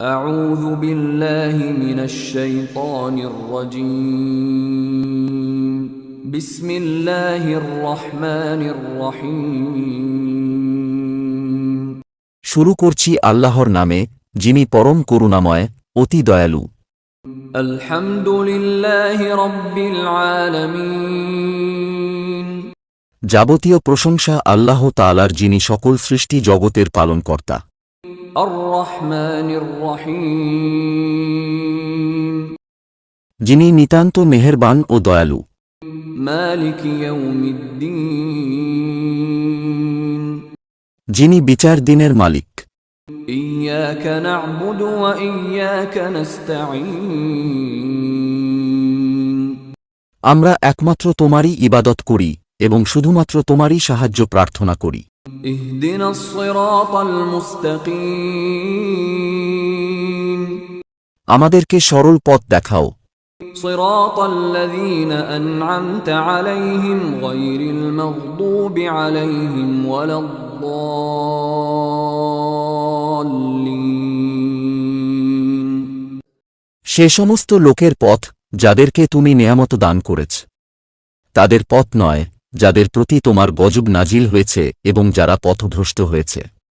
أعوذ بالله من الشيطان الرجيم بسم الله الرحمن الرحيم শুরু করছি আল্লাহর নামে যিনি পরম করুণাময় অতি দয়ালু الحمد لله رب العالمين যাবতীয় প্রশংসা আল্লাহ তালার যিনি সকল সৃষ্টি জগতের পালনকর্তা الرحمن الرحيم যিনি নিতান্ত মেহেরবান ও দয়ালু। যিনি বিচার দিনের মালিক। আমরা একমাত্র তোমারই ইবাদত করি এবং শুধুমাত্র তোমারই সাহায্য প্রার্থনা করি। اهدنا الصراط المستقيم আমাদেরকে সরল পথ দেখাও صراط الذين أنعمت عليهم غير المغضوب عليهم ولا الضالين সে সমস্ত লোকের পথ যাদেরকে তুমি নেয়ামত দান করেছ তাদের পথ নয় যাদের প্রতি তোমার গজব নাজিল হয়েছে এবং যারা পথভ্রষ্ট হয়েছে।